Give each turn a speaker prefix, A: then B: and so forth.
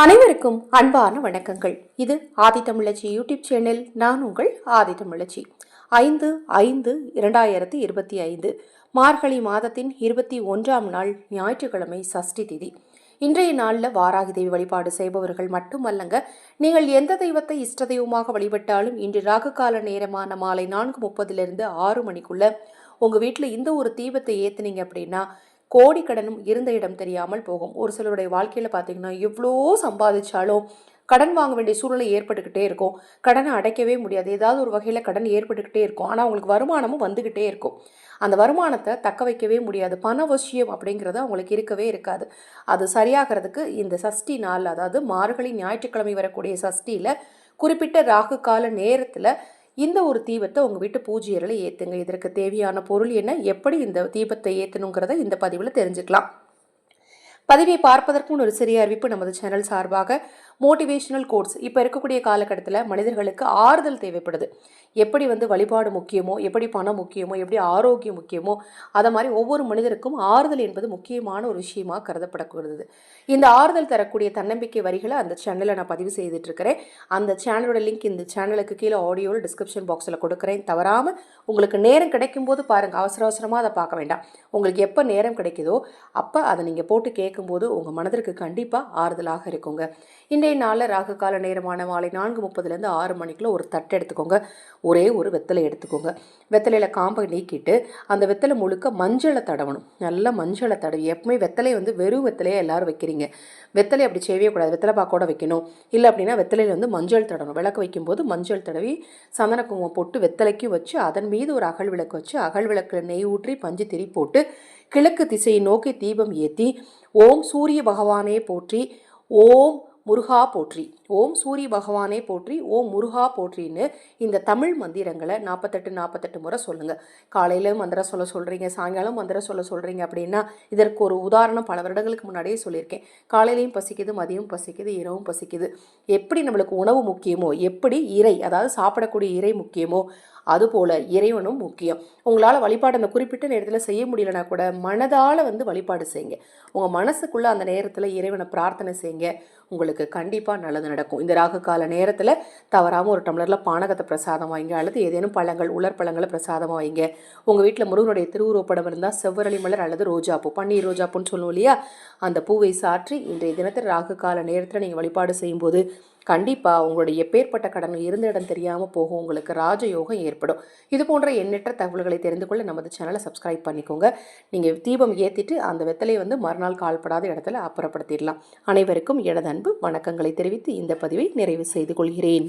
A: அனைவருக்கும் அன்பான வணக்கங்கள். இது ஆதித்தமிழச்சி யூடியூப் சேனல். நான் உங்கள் ஆதித்தமிழச்சி ஐந்து ஐந்து இரண்டாயிரத்தி இருபத்தி ஐந்து மார்கழி மாதத்தின் இருபத்தி ஒன்றாம் நாள் ஞாயிற்றுக்கிழமை சஷ்டி திதி. இன்றைய நாளில் வாராகி தேவி வழிபாடு செய்பவர்கள் மட்டுமல்லங்க நீங்கள் எந்த தெய்வத்தை இஷ்ட தெய்வமாக வழிபட்டாலும் இன்று ராகு கால நேரமான மாலை நான்கு முப்பதிலிருந்து ஆறு மணிக்குள்ள உங்கள் வீட்டில் இந்த ஒரு தீபத்தை ஏற்றுனீங்க அப்படின்னா கோடிக்கடனும் இருந்த இடம் தெரியாமல் போகும். ஒரு சிலருடைய வாழ்க்கையில் பார்த்தீங்கன்னா எவ்வளோ சம்பாதிச்சாலும் கடன் வாங்க வேண்டிய சூழ்நிலை ஏற்பட்டுக்கிட்டே இருக்கும். கடனை அடைக்கவே முடியாது. ஏதாவது ஒரு வகையில் கடன் ஏற்பட்டுக்கிட்டே இருக்கும். ஆனால் அவங்களுக்கு வருமானமும் வந்துக்கிட்டே இருக்கும். அந்த வருமானத்தை தக்க வைக்கவே முடியாது. பணவசியம் அப்படிங்கிறது அவங்களுக்கு இருக்கவே இருக்காது. அது சரியாகிறதுக்கு இந்த சஷ்டி நாள் அதாவது மார்கழி ஞாயிற்றுக்கிழமை வரக்கூடிய சஷ்டியில் குறிப்பிட்ட ராகு கால நேரத்தில் இந்த ஒரு தீபத்தை உங்கள் வீட்டு பூஜை அறையில் ஏற்றுங்க இதற்கு தேவையான பொருள் என்ன? எப்படி இந்த தீபத்தை ஏற்றணுங்கிறத இந்த பதிவில் தெரிஞ்சுக்கலாம். பதிவை பார்ப்பதற்கு ஒரு சிறிய அறிவிப்பு நமது சேனல் சார்பாக மோட்டிவேஷனல் கோட்ஸ். இப்போ இருக்கக்கூடிய காலகட்டத்தில் மனிதர்களுக்கு ஆறுதல் தேவைப்படுது. எப்படி வந்து வழிபாடு முக்கியமோ எப்படி பணம் முக்கியமோ எப்படி ஆரோக்கியம் முக்கியமோ அதை மாதிரி ஒவ்வொரு மனிதருக்கும் ஆறுதல் என்பது முக்கியமான ஒரு விஷயமாக கருதப்படக்கூடாது இந்த ஆறுதல் தரக்கூடிய தன்னம்பிக்கை வரிகளை அந்த சேனலில் நான் பதிவு செய்துட்ருக்கிறேன் அந்த சேனலோட லிங்க் இந்த சேனலுக்கு கீழே ஆடியோவில் டிஸ்கிரிப்ஷன் பாக்ஸில் கொடுக்குறேன். தவறாமல் உங்களுக்கு நேரம் கிடைக்கும் போது பாருங்கள் அவசர அவசரமாக அதை பார்க்க வேண்டாம். உங்களுக்கு எப்போ நேரம் கிடைக்குதோ அப்போ அதை நீங்கள் போட்டு கேட்கும்போது உங்கள் மனதிற்கு கண்டிப்பாக ஆறுதலாக இருக்குங்க. இன்றைய நாளில் ராகு கால நேரமான மாலை நான்கு முப்பதுலேருந்து ஆறு மணிக்குள்ள ஒரு தட்டை எடுத்துக்கோங்க. ஒரே ஒரு வெத்தலை எடுத்துக்கோங்க. வெத்தலையில் காம்பை நீக்கிட்டு அந்த வெத்தலை முழுக்க மஞ்சளை தடவணும். நல்லா மஞ்சளை தடவி எப்பவுமே வெத்தலை வந்து வெறும் வெத்தலையாக எல்லாரும் வைக்கிறீங்க. வெத்தலை அப்படி செய்யவே கூடாது. வெத்தலை பாக்கோட வைக்கணும். இல்லை அப்படின்னா வெத்தலையில் வந்து மஞ்சள் தடவணும். விளக்கு வைக்கும்போது மஞ்சள் தடவி சந்தன குங்குமம் போட்டு வெத்தலைக்கும் வச்சு அதன் மீது ஒரு அகல் விளக்கு வச்சு அகல் விளக்கில் நெய் ஊற்றி பஞ்சு திரி போட்டு கிழக்கு திசையை நோக்கி தீபம் ஏற்றி ஓம் சூரிய பகவானே போற்றி ஓம் முருகா போற்றி. ஓம் சூரிய பகவானே போற்றி ஓம் முருகா போற்றின்னு இந்த தமிழ் மந்திரங்களை நாற்பத்தெட்டு நாற்பத்தெட்டு முறை சொல்லுங்கள் காலையில் மந்திரம் சொல்ல சொல்கிறீங்க சாயங்காலம் மந்திரம் சொல்ல சொல்கிறீங்க அப்படின்னா இதற்கு ஒரு உதாரணம் பல வருடங்களுக்கு முன்னாடியே சொல்லியிருக்கேன். காலையிலையும் பசிக்குது மதியம் பசிக்குது இரவும் பசிக்குது. எப்படி நம்மளுக்கு உணவு முக்கியமோ எப்படி இறை அதாவது சாப்பிடக்கூடிய இறை முக்கியமோ அதுபோல் இறைவனும் முக்கியம். உங்களால் வழிபாடு அந்த குறிப்பிட்ட நேரத்தில் செய்ய முடியலனா கூட மனதால் வந்து வழிபாடு செய்யுங்க. உங்கள் மனசுக்குள்ளே அந்த நேரத்தில் இறைவனை பிரார்த்தனை செய்யுங்க. உங்களுக்கு கண்டிப்பாக நல்லது நடக்கும். இந்த ராகு கால நேரத்தில் தவறாமல் ஒரு டம்ளரில் பானகத்தை பிரசாதம் வாங்க அல்லது ஏதேனும் பழங்கள் உலர் பழங்களை பிரசாதமாக வைங்க. உங்கள் வீட்டில் முருகனுடைய திருவுருவப்படம் இருந்தால் செவ்வரளி மலர் அல்லது ரோஜாப்பூ பன்னீர் ரோஜாப்பூன்னு சொல்லுவோம் இல்லையா? அந்த பூவை சாற்றி இன்றைய தினத்தில் ராகு கால நேரத்தில் நீங்கள் வழிபாடு செய்யும்போது கண்டிப்பாக உங்களுடைய எப்பேற்பட்ட கடன் இருந்த இடம் தெரியாமல் போகும். உங்களுக்கு ராஜயோகம் ஏற்படும். இது போன்ற எண்ணற்ற தகவல்களை தெரிந்து கொள்ள நமது சேனலை சப்ஸ்கிரைப் பண்ணிக்கோங்க. நீங்கள் தீபம் ஏற்றிட்டு அந்த வெத்தலையை வந்து மறுநாள் கால்படாத இடத்துல அப்புறப்படுத்திடலாம். அனைவருக்கும் எனது அன்பு வணக்கங்களை தெரிவித்து இந்த பதிவை நிறைவு செய்து கொள்கிறேன்.